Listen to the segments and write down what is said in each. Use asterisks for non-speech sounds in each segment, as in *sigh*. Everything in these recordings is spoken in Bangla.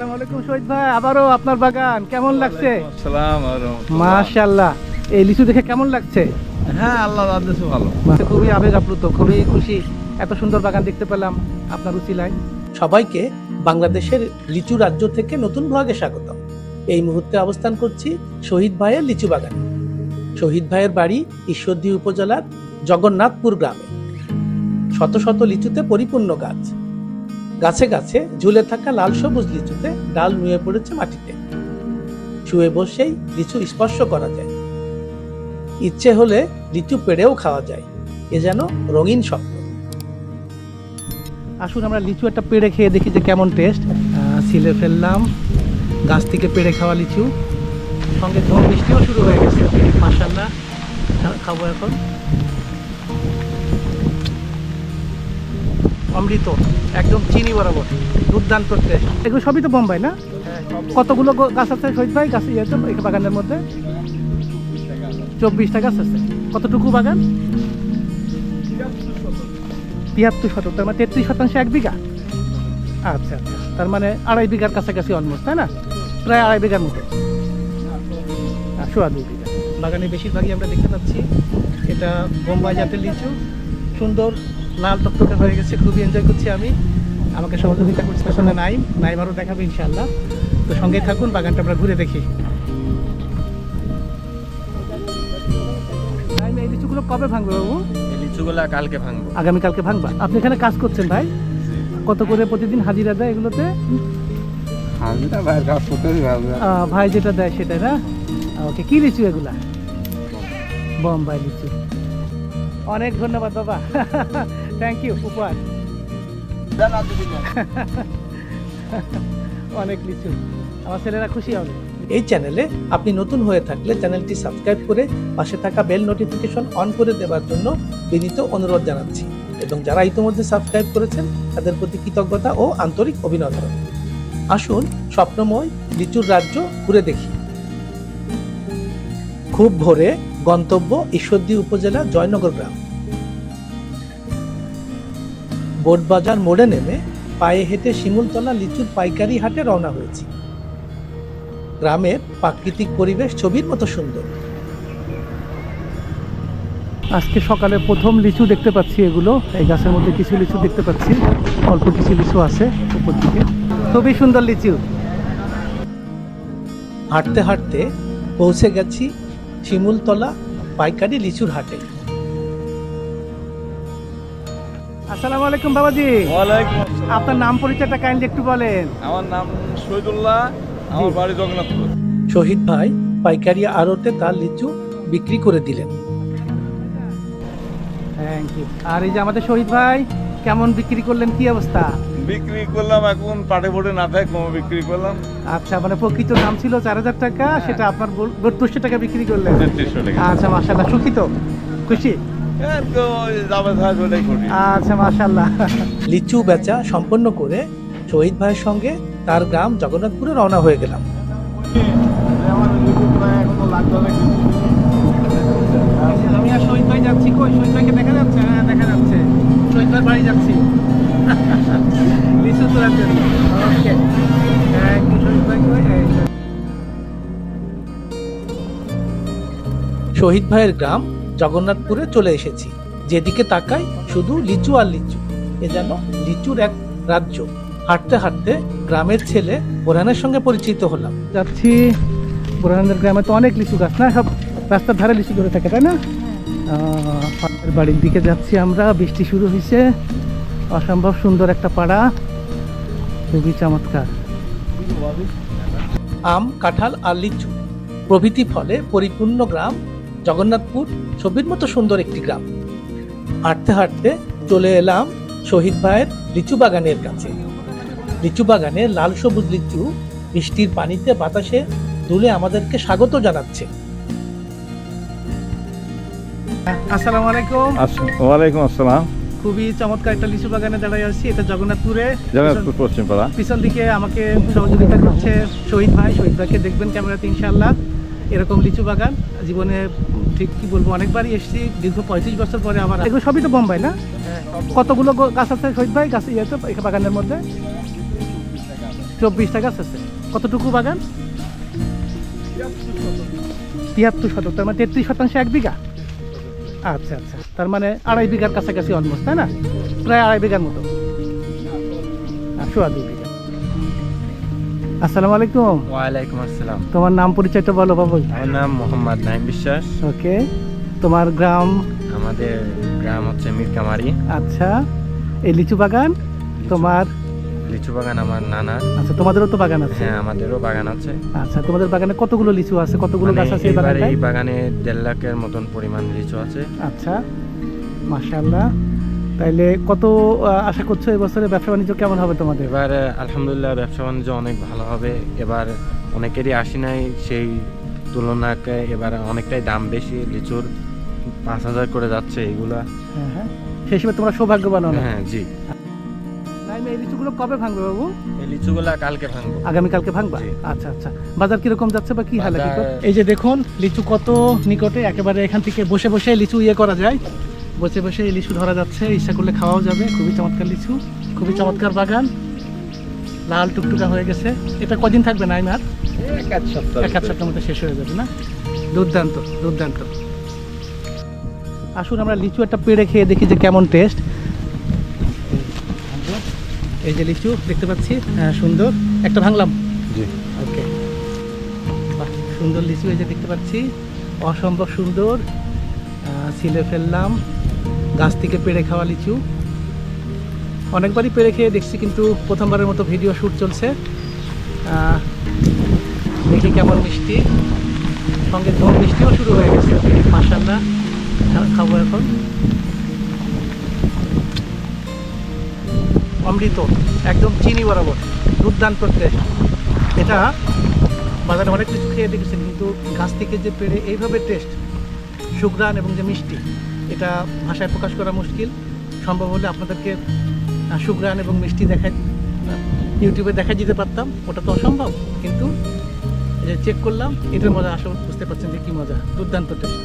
আসসালামু আলাইকুম শহীদ ভাই আবারও আপনার বাগান কেমন লাগছে? আসসালাম মাশাআল্লাহ। এই লিচু দেখে কেমন লাগছে? হ্যাঁ আল্লাহ আদেশে ভালো। খুবই আবেগ আপ্লুত খুবই খুশি। এত সুন্দর বাগান দেখতে পেলাম আপনার উচিলায়। সবাইকে বাংলাদেশের লিচু রাজ্য থেকে নতুন ব্লগে স্বাগত। এই মুহূর্তে অবস্থান করছি শহীদ ভাইয়ের লিচু বাগান। শহীদ ভাইয়ের বাড়ি ঈশ্বরদী উপজেলার জগন্নাথপুর গ্রামে। শত শত লিচুতে পরিপূর্ণ গাছ। গাছে গাছে ঝুলে থাকা লাল সবুজ লিচুতে ডাল নুয়ে পড়েছে মাটিতে। শুয়ে বসেই লিচু স্পর্শ করা যায়। ইচ্ছে হলে লিচু পেড়েও খাওয়া যায়। এ যেন রঙিন স্বপ্ন আসুন, আমরা লিচু একটা পেড়ে খেয়ে দেখি যে কেমন টেস্ট ছিলে ফেললাম। গাছ থেকে পেড়ে খাওয়া লিচু। সঙ্গে ঝড় বৃষ্টিও শুরু হয়ে গেছে। মাসাল্লাহ খাব এখন। অমৃত একদম চিনি বরাবর দুর্দান্ত টেস্ট এগুলো সবই তো বোম্বাই না? কতগুলো গাছ আছে শহীদ ভাই? গাছ ইয়েতে এই বাগানের মধ্যে? চব্বিশটা গাছ আছে। কতটুকু বাগান? তিয়াত্তর শতক তার মানে তেত্রিশ শতাংশ এক বিঘা? আচ্ছা আচ্ছা। তার মানে আড়াই বিঘার কাছাকাছি অলমোস্ট তাই না? প্রায় আড়াই বিঘার মতো। সোয়া দুই বিঘা। বাগানে বেশিরভাগই আমরা দেখতে পাচ্ছি এটা বোম্বাই জাতের লিচু সুন্দর লাল টকটকে হয়ে গেছে খুবই এনজয় করছি আমি। আমাকে সহযোগিতা করছে পেছনে নাইম। নাইম আরও দেখাবে ইনশাল্লাহ তো সঙ্গে থাকুন বাগানটা আমরা ঘুরে দেখি। এই লিচুগুলো কবে ভাঙবে বাবু? এই লিচুগুলা কালকে ভাঙবো। আগামীকালকে ভাঙবা? আপনি এখানে কাজ করছেন ভাই? কত করে প্রতিদিন হাজিরা দেয় এগুলোতে? ভাই যেটা দেয় সেটা না? ওকে কি লিচু এগুলা? বোম্বাই লিচু। অনেক ধন্যবাদ, বাবা। থ্যাংক ইউ উপহার। অনেক লিচু আমার ছেলেরা খুশি হবে। এই চ্যানেলে আপনি নতুন হয়ে থাকলে চ্যানেলটি সাবস্ক্রাইব করে পাশে থাকা বেল নোটিফিকেশন অন করে দেওয়ার জন্য বিনীত অনুরোধ জানাচ্ছি এবং যারা ইতিমধ্যে সাবস্ক্রাইব করেছেন, তাদের প্রতি কৃতজ্ঞতা ও আন্তরিক অভিনন্দন। আসুন স্বপ্নময় লিচুর রাজ্য ঘুরে দেখি। খুব ভোরে গন্তব্য ঈশ্বরদী উপজেলা জয়নগর গ্রাম। বোটবাজার মোড়ে নেমে পায়ে হেঁটে শিমুলতলা লিচুর পাইকারি হাটে রওনা হয়েছি। গ্রামের প্রাকৃতিক পরিবেশ ছবির মতো সুন্দর। আজকে সকালে প্রথম লিচু দেখতে পাচ্ছি এগুলো। এই গাছের মধ্যে কিছু লিচু দেখতে পাচ্ছি। অল্প কিছু লিচু আছে উপর দিকে। খুবই সুন্দর লিচু। হাঁটতে হাঁটতে পৌঁছে গেছি শিমুলতলা পাইকারি লিচুর হাটে। আসসালামু আলাইকুম বাবাজি। ওয়ালাইকুম আপনার নাম পরিচয়টা কাইন্ডলি একটু বলেন। আমার নাম শহীদুল্লাহ আমার বাড়ি জগন্নাথপুর। শহীদ ভাই পাইকারি আড়তে তার লিচু বিক্রি করে দিলেন। থ্যাংক ইউ আর এই যে আমাদের শহীদ ভাই কেমন বিক্রি করলেন কি অবস্থা? বিক্রি করলাম এখন পাটে পড়ে না থাকে কমে বিক্রি করলাম। আচ্ছা মানে প্রকৃত দাম ছিল চার হাজার টাকা সেটা আপনার বত্রিশশো টাকা বিক্রি করলেন। আচ্ছা মাশাল্লাহ সুখী তো? খুশি? হ্যাঁ, আচ্ছা মাশাল্লাহ লিচু বেচা সম্পন্ন করে শহীদ ভাইয়ের সঙ্গে তার গ্রাম জগন্নাথপুরে রওনা হয়ে গেলাম। আমি আর শহীদ ভাই যাচ্ছি কই? শহীদ ভাইকে দেখা যাচ্ছে? হ্যাঁ দেখা যাচ্ছে। শহীদ ভাই বাড়ি যাচ্ছি। লিচু তোলার জন্য ওকে থ্যাংক শহীদ ভাইয়ের গ্রাম জগন্নাথপুরে চলে এসেছি। যেদিকে তাকাই শুধু লিচু আর লিচু। এ যেন লিচুর এক রাজ্য। হাঁটতে হাঁটতে গ্রামের ছেলে বোরহানের সঙ্গে পরিচিত হলাম। যাচ্ছি। বোরহানের গ্রামে তো অনেক লিচু গাছ না? সব রাস্তার ধারে লিচু ধরে থাকে তাই না? আহ, বাড়ির দিকে যাচ্ছি আমরা। বৃষ্টি শুরু হয়েছে অসম্ভব সুন্দর একটা পাড়া। খুবই চমৎকার। আম কাঁঠাল আর লিচু প্রভৃতি ফলে পরিপূর্ণ গ্রাম। জগন্নাথপুর ছবির মতো সুন্দর একটি গ্রাম। হাঁটতে হাঁটতে চলে এলাম শহীদ ভাইয়ের লিচু বাগানের কাছে। লিচু বাগানে লাল সবুজ লিচু বৃষ্টির পানিতে বাতাসে দুলে আমাদেরকে স্বাগত জানাচ্ছে। আসসালামু আলাইকুম। ওয়ালাইকুম আসসালাম। খুবই চমৎকার একটা লিচু বাগানে দাঁড়াই আছি। এটা জগন্নাথপুরে। জগন্নাথপুর পশ্চিম পাড়া পিছন দিকে আমাকে সহযোগিতা করছে শহীদ ভাই। শহীদ ভাইকে দেখবেন ক্যামেরাতে ইনশাল্লাহ এরকম লিচু বাগান জীবনে ঠিক কি বলব অনেকবারই এসেছি। দীর্ঘ পঁয়ত্রিশ বছর পরে আমার এগুলো সবই তো বোম্বাই না? কতগুলো গাছ আছে শহীদ ভাই? গাছ ইয়েতে এই বাগানের মধ্যে? চব্বিশটা গাছ আছে। কতটুকু বাগান? তিয়াত্তর শতক তার মানে তেত্রিশ শতাংশ এক বিঘা? আচ্ছা আচ্ছা। তার মানে আড়াই বিঘার কাছাকাছি অলমোস্ট তাই না? প্রায় আড়াই বিঘার মতো। সোয়া দুই বিঘা। আসসালামু আলাইকুম। ওয়ালাইকুম আসসালাম। তোমার নাম পরিচয়টা বলো বাবুই। আমার নাম মোহাম্মদ নাইম বিশ্বাস। ওকে। তোমার গ্রাম? আমাদের গ্রাম হচ্ছে মিরকামারি। আচ্ছা। এই লিচু বাগান? তোমার লিচু বাগান আমার নানার আচ্ছা তোমাদেরও তো বাগান আছে? হ্যাঁ আমাদেরও বাগান আছে। আচ্ছা তোমাদের বাগানে কতগুলো লিচু আছে? কতগুলো মানে গাছ আছে এই এবার এই বাগানে দেড় লাখের মতন পরিমাণ লিচু আছে। আচ্ছা মাশাআল্লাহ। তাইলে কত আশা করছ এবছরে ব্যবসা বাণিজ্য কেমন হবে তোমাদের? এবার আলহামদুলিল্লাহ ব্যবসা বাণিজ্য অনেক ভালো হবে। এবার অনেকেরই আসি নাই সেই তুলনাকে এবার অনেকটাই দাম বেশি। লিচুর পাঁচ হাজার করে যাচ্ছে এগুলা। হ্যাঁ হ্যাঁ। সেই হিসেবে তোমরা সৌভাগ্যবান হ্যাঁ জি। নাইম, এই লিচুগুলো কবে ভাঙবে বাবু? এই লিচুগুলা কালকে ভাঙবো। আগামীকালকে ভাঙবা? আচ্ছা আচ্ছা। বাজার কীরকম যাচ্ছে বা কি হালে এই যে দেখুন লিচু কত নিকটে একেবারে এখান থেকে বসে বসে লিচু ইয়ে করা যায়। বসে বসে এই লিচু ধরা যাচ্ছে ইচ্ছা করলে খাওয়াও যাবে। খুবই চমৎকার লিচু খুবই চমৎকার বাগান। লাল টুকটুকা হয়ে গেছে। এটা কদিন থাকবে নাইম আর এক আধ সপ্তাহ এক আধ সপ্তাহের মধ্যে শেষ হয়ে যাবে না? দুর্দান্ত দুর্দান্ত। আসুন আমরা লিচু একটা পেড়ে খেয়ে দেখি যে কেমন টেস্ট এই যে লিচু দেখতে পাচ্ছি হ্যাঁ সুন্দর। একটা ভাঙলাম। জি। ওকে সুন্দর লিচু এই যে দেখতে পাচ্ছি। অসম্ভব সুন্দর। ছিলে ফেললাম। গাছ থেকে পেড়ে খাওয়া লিচু। অনেকবারই পেড়ে খেয়ে দেখছি কিন্তু প্রথমবারের মতো ভিডিও শ্যুট চলছে। দেখি কেমন মিষ্টি। সঙ্গে ঝোল মিষ্টিও শুরু হয়ে গেছে। মাসাল্লাহ খাব এখন। অমৃত, একদম চিনি বরাবর দুর্দান্ত টেস্ট এটা বাজারে অনেক কিছু খেয়ে দেখেছেন, কিন্তু গাছ থেকে যে পেড়ে এইভাবে টেস্ট সুগ্রান এবং যে মিষ্টি, এটা ভাষায় প্রকাশ করা মুশকিল। সম্ভব হলে আপনাদেরকে সুগ্রান এবং মিষ্টি দেখাই ইউটিউবে দেখা দিতে পারতাম, ওটা তো অসম্ভব, কিন্তু চেক করলাম, এটার মজা আসলে বুঝতে পারছেন যে কী মজা দুর্দান্ত টেস্ট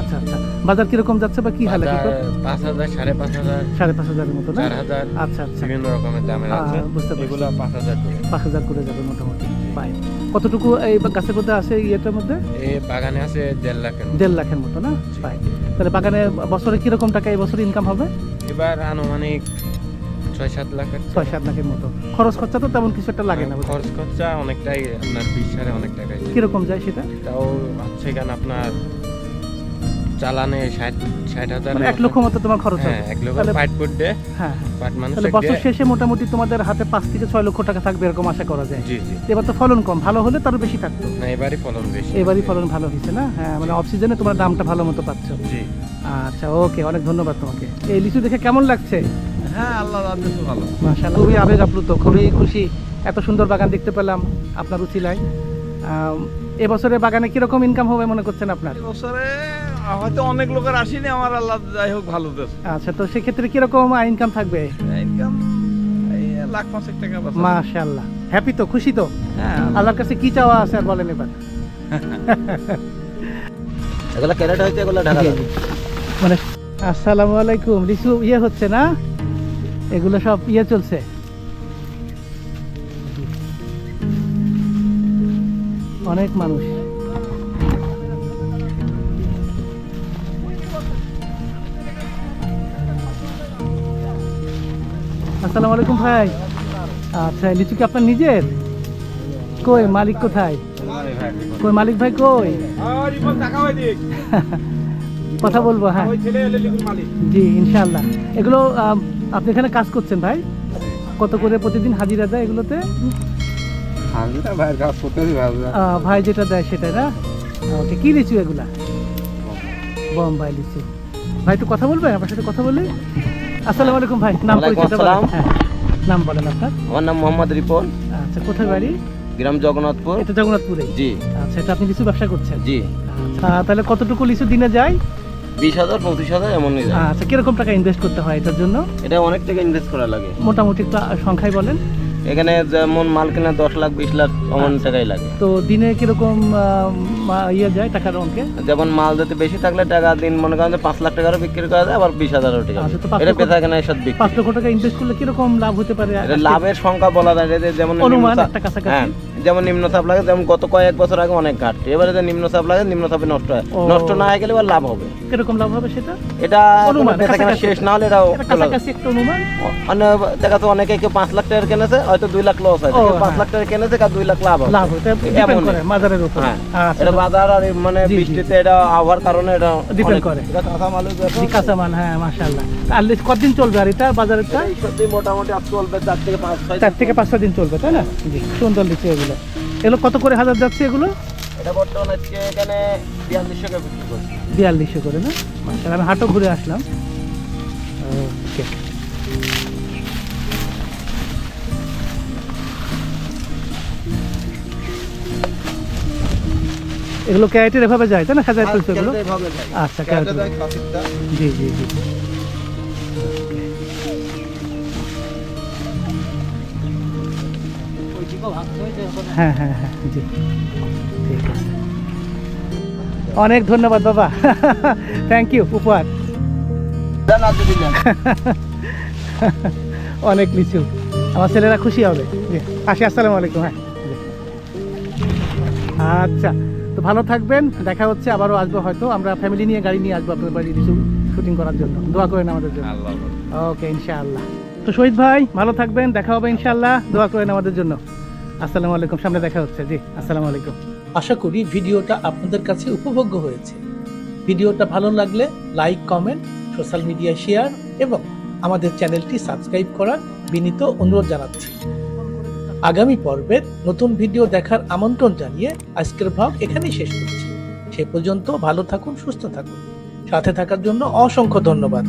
আচ্ছা আচ্ছা। বাজার কীরকম যাচ্ছে বা কি হালে পাঁচ হাজার সাড়ে পাঁচ হাজার। সাড়ে পাঁচ হাজারের মতো না? হাজার। আচ্ছা আচ্ছা। বিভিন্ন রকমের দামের আছে। বুঝতে পারছি। এগুলো পাঁচ হাজার করে। পাঁচ হাজার করে যাবে মোটামুটি। পাই কতটুকু এই গাছের মধ্যে আছে ইয়েটার মধ্যে? এই বাগানে আছে দেড় লাখের দেড় লাখের মতো না? পাই তাহলে বাগানে বছরে কীরকম টাকা এই বছর ইনকাম হবে? এবার আনুমানিক ছয় সাত লাখের ছয় সাত লাখের মতো। খরচ খরচা তো তেমন কিছু একটা লাগে না খরচ খরচা অনেকটাই আপনার বিশ সাড়ে অনেক যায়। কীরকম যায় সেটা? তাও হচ্ছে আপনার চালানে ষাট ষাট হাজার মানে এক লক্ষ মতো তোমার খরচ হ্যাঁ হবে। এক লক্ষ হ্যাঁ। পাট মানুষ তাহলে বছর শেষে মোটামুটি তোমাদের হাতে পাঁচ থেকে ছয় লক্ষ টাকা থাকবে এরকম আশা করা যায়। জি জি। এবার তো ফলন কম। ভালো হলে তারও বেশি থাকতো। না এবারই ফলন বেশি। এবারই ফলন ভালো হয়েছে না? হ্যাঁ মানে অফ সিজনে তোমার দামটা ভালো মতো পাচ্ছ। জি। আচ্ছা ওকে অনেক ধন্যবাদ তোমাকে। এই লিচু দেখে কেমন লাগছে? হ্যাঁ আল্লাহ ভালো। মাশাআল্লাহ খুবই আবেগ আপ্লুত খুবই খুশি। এত সুন্দর বাগান দেখতে পেলাম আপনার উচিলায়। এবছরে বাগানে কীরকম ইনকাম হবে মনে করছেন আপনার? বছরে হয়তো অনেক লোকের আসেনি আমার আল্লাহ যাই হোক ভালো দেশ। আচ্ছা তো সেক্ষেত্রে কীরকম ইনকাম থাকবে? ইনকাম লাখ পাঁচেক টাকা। মাশাআল্লাহ। হ্যাপি তো খুশি তো? হ্যাঁ আল্লাহর কাছে কি চাওয়া আছে আর বলেন এবার। *laughs* এগুলো ক্যারেট হয়েছে এগুলো ঢাকা মানে আসসালামু আলাইকুম লিচু ইয়ে হচ্ছে না? এগুলো সব ইয়ে চলছে। অনেক মানুষ। আসসালামু আলাইকুম ভাই। আচ্ছা লিচু কি আপনার নিজের? কই মালিক কোথায়? কই মালিক ভাই কই? *laughs* কথা বলব হ্যাঁ। জি ইনশাল্লাহ এগুলো আপনি এখানে কাজ করছেন ভাই? কত করে প্রতিদিন হাজিরা দেয় এগুলোতে? ভাই যেটা দেয় সেটা না? ওকে কি লিচু এগুলা? বোম্বাই লিচু। ভাই তো কথা বলবে আমার সাথে কথা বলে আসসালামু আলাইকুম ভাই নাম পরিচয় বলেন। হ্যাঁ নাম বলেন আপনার। আমার নাম মোহাম্মদ রিপন। আচ্ছা কোথায় বাড়ি? গ্রাম জগন্নাথপুর। এটা জগন্নাথপুরে? জি। আচ্ছা এটা আপনি লিচু ব্যবসা করছেন? জি। আচ্ছা তাহলে কতটুকু লিচু দিনে যায়? বিশ হাজার পঁচিশ হাজার এমন নিয়ে আচ্ছা কীরকম টাকা ইনভেস্ট করতে হয় এটার জন্য? এটা অনেক টাকা ইনভেস্ট করা লাগে। মোটামুটি একটু সংখ্যায় বলেন। এখানে যেমন মাল কেনা দশ লাখ বিশ লাখ অমন আচ্ছা। টাকাই লাগে। তো দিনে কীরকম ইয়ে যায় টাকার অঙ্কে? যেমন মাল যদি বেশি থাকলে টাকা দিন মনে করেন যে পাঁচ লাখ টাকারও বিক্রি করা যায় আবার বিশ হাজারও টাকা আচ্ছা, এটা পেশা কেনা এসব বিক্রি। পাঁচ লক্ষ টাকা ইনভেস্ট করলে কীরকম লাভ হতে পারে? লাভের সংখ্যা বলা যায় যে যেমন অনুমান একটা কাছাকাছি। হ্যাঁ। যেমন নিম্ন চাপ লাগে যেমন গত কয়েক বছর আগে অনেক ঘাটতি। এবারে যে নিম্ন চাপ লাগে নিম্ন চাপে নষ্ট হয়। ও। নষ্ট না হয়ে গেলে এবার লাভ হবে। কীরকম লাভ হবে সেটা? এটা অনুমান, বেচা কেনা কাছাকাছি। শেষ না হলে এটা এটা কাছাকাছি একটা অনুমান? অন্য দেখা যাচ্ছে অনেকে কেউ পাঁচ লাখ টাকার কিনেছে হয়তো দুই লাখ লস হয়। ও, পাঁচ হ্যাঁ। লাখ টাকা কিনেছে কার দুই লাখ লাভ হবে। লাভ হতে ডিপেন্ড করে মাজারের উপর। হ্যাঁ। আচ্ছা এটা বাজার আর এই মানে জি, জি। বৃষ্টিতে এটা আবহাওয়ার কারণে এটা Depend অনেক- করে। এটা কাঁচা মালের ব্যাপার। জি, কাঁচা মাল হ্যাঁ মাশাআল্লাহ। আর লিস্ট কতদিন চলবে আর এটা বাজারেরটা? এই সত্যি মোটামুটি আজ চলবে চার থেকে পাঁচ ছয় চার থেকে পাঁচ ছয় দিন চলবে তাই না? জি। সুন্দর লিচু এগুলো। এগুলো কত করে হাজার যাচ্ছে এগুলো? এটা বর্তমানে আজকে এখানে বিয়াল্লিশশো টাকা বিক্রি করছি। বিয়াল্লিশশো করে না? মাশাআল্লাহ আমি হাটও ঘুরে আসলাম। ওকে। এগুলো ক্যারেটের এভাবে যায় তাই না? সাজায় তুলছে এগুলো? আচ্ছা ক্যারেট জি জি জি। হ্যাঁ হ্যাঁ হ্যাঁ জি। ঠিক আছে। অনেক ধন্যবাদ বাবা। থ্যাংক ইউ উপহার। অনেক লিচু আমার ছেলেরা খুশি হবে। জি আসি আসসালামু আলাইকুম হ্যাঁ আচ্ছা তো ভালো থাকবেন। দেখা হচ্ছে আবারও আসব হয়তো। আমরা ফ্যামিলি নিয়ে গাড়ি নিয়ে আসব আপনার বাড়ি লিচু শুটিং করার জন্য। দোয়া করেন আমাদের জন্য। ওকে ইনশাআল্লাহ। তো শহীদ ভাই ভালো থাকবেন। দেখা হবে ইনশাআল্লাহ। দোয়া করেন আমাদের জন্য। আসসালামু আলাইকুম, সামনে দেখা হচ্ছে। জি, আসসালামু আলাইকুম। আশা করি ভিডিওটা আপনাদের কাছে উপভোগ্য হয়েছে। ভিডিওটা ভালো লাগলে লাইক, কমেন্ট, সোশ্যাল মিডিয়ায় শেয়ার এবং আমাদের চ্যানেলটি সাবস্ক্রাইব করার বিনীত অনুরোধ জানাচ্ছি। আগামী পর্বের নতুন ভিডিও দেখার আমন্ত্রণ জানিয়ে আজকের ভাগ এখানেই শেষ করছি। সে পর্যন্ত ভালো থাকুন, সুস্থ থাকুন। সাথে থাকার জন্য অসংখ্য ধন্যবাদ।